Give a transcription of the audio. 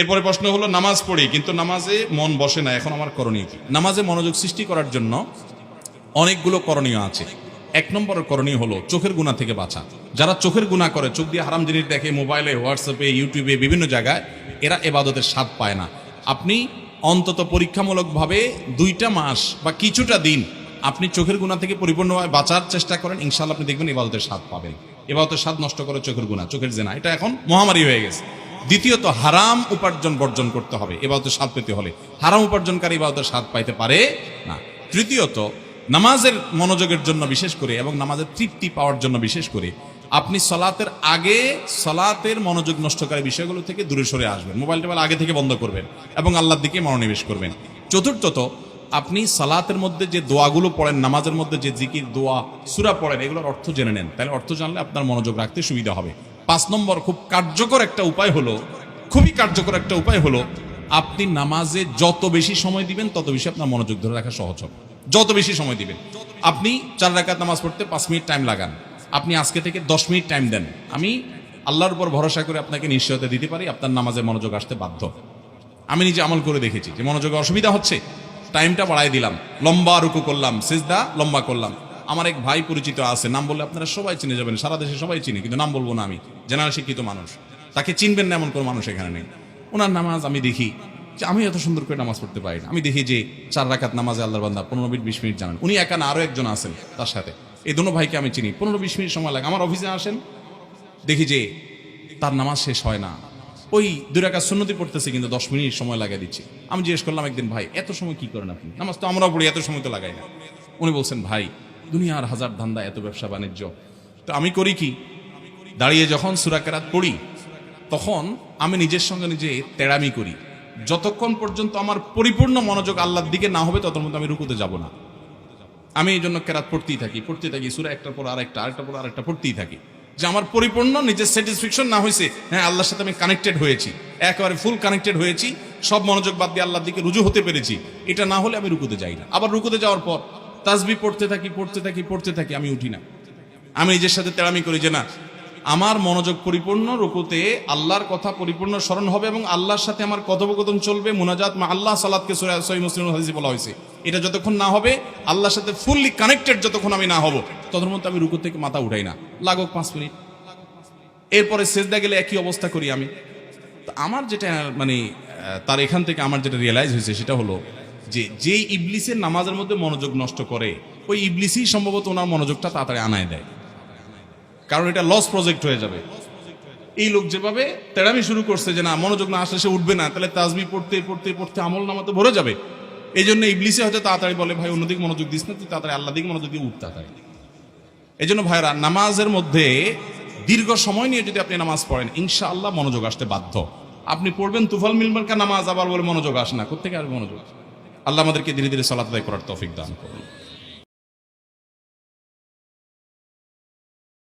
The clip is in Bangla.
এরপরে প্রশ্ন হলো, নামাজ পড়ি, কিন্তু নামাজে মন বসে না, এখন আমার করণীয় কি? নামাজে মনোযোগ সৃষ্টি করার জন্য অনেকগুলো করণীয় আছে। এক নম্বরের করণীয় হলো, চোখের গুণা থেকে বাঁচা। যারা চোখের গুণা করে, চোখ দিয়ে হারাম জিনিস দেখে, মোবাইলে, হোয়াটসঅ্যাপে, ইউটিউবে, বিভিন্ন জায়গায়, এরা এবাদতের স্বাদ পায় না। আপনি অন্তত পরীক্ষামূলকভাবে দুইটা মাস বা কিছুটা দিন আপনি চোখের গুণা থেকে পরিপূর্ণভাবে বাঁচার চেষ্টা করেন ইনশাল্লাহ আপনি দেখবেন এবাদতের স্বাদ পাবেন। এবাদতের স্বাদ নষ্ট করে চোখের গুণা, চোখের জেনা। এটা এখন মহামারী হয়ে গেছে। দ্বিতীয়ত, হারাম উপার্জন বর্জন করতে হবে, এবাদতের স্বাদ পেতে হলে। হারাম উপার্জনকারী এবাদতের স্বাদ পাইতে পারে না। তৃতীয়ত, নামাজের মনোযোগের জন্য বিশেষ করে এবং নামাজের তৃপ্তি পাওয়ার জন্য বিশেষ করে আপনি সলাতের আগে সলাতের মনোযোগ নষ্টকারী বিষয়গুলো থেকে দূরে সরে আসবেন। মোবাইল টোবাইল আগে থেকে বন্ধ করবেন এবং আল্লাহর দিকে মনোনিবেশ করবেন। চতুর্থত, আপনি সালাতের মধ্যে যে দোয়াগুলো পড়েন, নামাজের মধ্যে যে জিকির, দোয়া, সুরা পড়েন, এগুলোর অর্থ জেনে নেন। তাহলে অর্থ জানলে আপনার মনোযোগ রাখতে সুবিধা হবে। পাঁচ নম্বর খুব কার্যকর একটা উপায় হলো, খুবই কার্যকর একটা উপায় হলো, আপনি নামাজে যত বেশি সময় দিবেন, তত বেশি আপনার মনোযোগ ধরে রাখা সহজ হবে। যত বেশি সময় দিবেন। আপনি চার রাকাত নামাজ পড়তে পাঁচ মিনিট টাইম লাগান। আপনি আজকে থেকে দশ মিনিট টাইম দেন। আমি আল্লাহর উপর ভরসা করে আপনাকে নিশ্চয়তা দিতে পারি, আপনার নামাজে মনোযোগ আসতে বাধ্য। আমি নিজে আমল করে দেখেছি যে মনোযোগে অসুবিধা হচ্ছে। টাইমটা বাড়াই দিলাম। লম্বা রুকু করলাম, সিজদা লম্বা করলাম। আমার এক ভাই পরিচিত আছে, নাম বললে আপনারা সবাই চিনে যাবেন, সারা দেশে সবাই চিনি, কিন্তু নাম বলব না আমি, জেনারেল শিক্ষিত মানুষ। তাকে চিনবেন না এমন কোনো মানুষ এখানে নেই। ওনার নামাজ আমি দেখি যে আমি এত সুন্দর করে নামাজ পড়তে পারি না। আমি দেখি যে চার রাকাত নামাজে আল্লাহর বান্দা পনেরো মিনিট, বিশ মিনিট জানান। উনি একা না আরও একজন আছেন তার সাথে। এই দুনো ভাইকে আমি চিনি। পনেরো, বিশ মিনিট সময় লাগে। আমার অফিসে আসেন, দেখি যে তার নামাজ শেষ হয় না। ওই দুই রাকাত সুন্নতি পড়তেছে, কিন্তু দশ মিনিট সময় লাগিয়ে দিচ্ছে। আমি জিজ্ঞেস করলাম একদিন, ভাই, এত সময় কি করেন আপনি? নামাজ তো আমরাও পড়ি, এত সময় তো লাগাই না। উনি বলছেন, ভাই দুনিয়ার হাজার ধান্দা এত ব্যবসা বাণিজ্য। তো আমি করি কি? দাঁড়িয়ে যখন সুরাকেরাত পড়ি, তখন আমি নিজের সঙ্গে নিজে তেড়ামি করি। যতক্ষণ পর্যন্ত আমার পরিপূর্ণ মনোযোগ আল্লাহর দিকে না হবে, ততক্ষণ আমি রুকুতে যাব না। আমি এই জন্য কেরাত পড়তেই থাকি পড়তেই থাকি, সুরা একটার পর আরেকটা আরেকটা পর আরেকটা পড়তেই থাকি। যে আমার পরিপূর্ণ নিজের স্যাটিসফ্যাকশন না হয়েছে হ্যাঁ আল্লাহর সাথে আমি কানেক্টেড হয়েছি, একেবারে ফুল কানেক্টেড হয়েছি, সব মনোযোগ বাদ দিয়ে আল্লাহর দিকে রুজু হতে পেরেছি। এটা না হলে আমি রুকুতে যাই না। আবার রুকুতে যাওয়ার পর তাসবি পড়তে থাকি পড়তে থাকি পড়তে থাকি, আমি উঠি না। আমি নিজের সাথে তেড়ামি করি যে না, আমার মনোযোগ পরিপূর্ণ রুকুতে আল্লাহর কথা পরিপূর্ণ স্মরণ হবে এবং আল্লাহর সাথে আমার কথোপকথন চলবে, মুনাজাত মা আল্লাহ সালাদকে সহি মুসলিম হাদিসে বলা হয়েছে। এটা যতক্ষণ না হবে, আল্লাহর সাথে ফুললি কানেক্টেড যতক্ষণ আমি না হব, ততক্ষণ মধ্যে আমি রুকু থেকে মাথা উঠাই না। লাগুক পাঁচ মিনিট। এরপরে সেজদা গেলে একই অবস্থা করি আমি। তো আমার যেটা মানে তার এখান থেকে আমার যেটা রিয়েলাইজ হয়েছে সেটা হলো যে যেই ইবলিসের নামাজের মধ্যে মনোযোগ নষ্ট করে, ওই ইবলিসই সম্ভবত ওনার মনোযোগটা তাড়াতাড়ি আনায় দেয়। কারণ এটা লস প্রজেক্ট হয়ে যাবে। এই লোক যেভাবে তেড়ামি শুরু করছে যে না, মনোযোগ না আসলে সে উঠবে না, তাহলে তাজবি পড়তে পড়তে পড়তে আমল নামাতে ভরে যাবে। এই জন্য ইবলিসে হয়তো তাড়াতাড়ি বলে, ভাই, অন্যদিকে মনোযোগ দিস না, তুই তাড়াতাড়ি আল্লাহ দিকে মনোযোগ দিয়ে উঠ তাড়াতাড়ি। এই জন্য ভাইরা নামাজের মধ্যে দীর্ঘ সময় নিয়ে যদি আপনি নামাজ পড়েন, ইনশাআল্লাহ মনোযোগ আসতে বাধ্য। আপনি পড়বেন তুফাল মিলমার্কা নামাজ, আবার বলে মনোযোগ আসে না কোথেকে আসবে মনোযোগ? আল্লাহ আমাদেরকে ধীরে ধীরে সালাত আদায় করার তৌফিক দান করুন।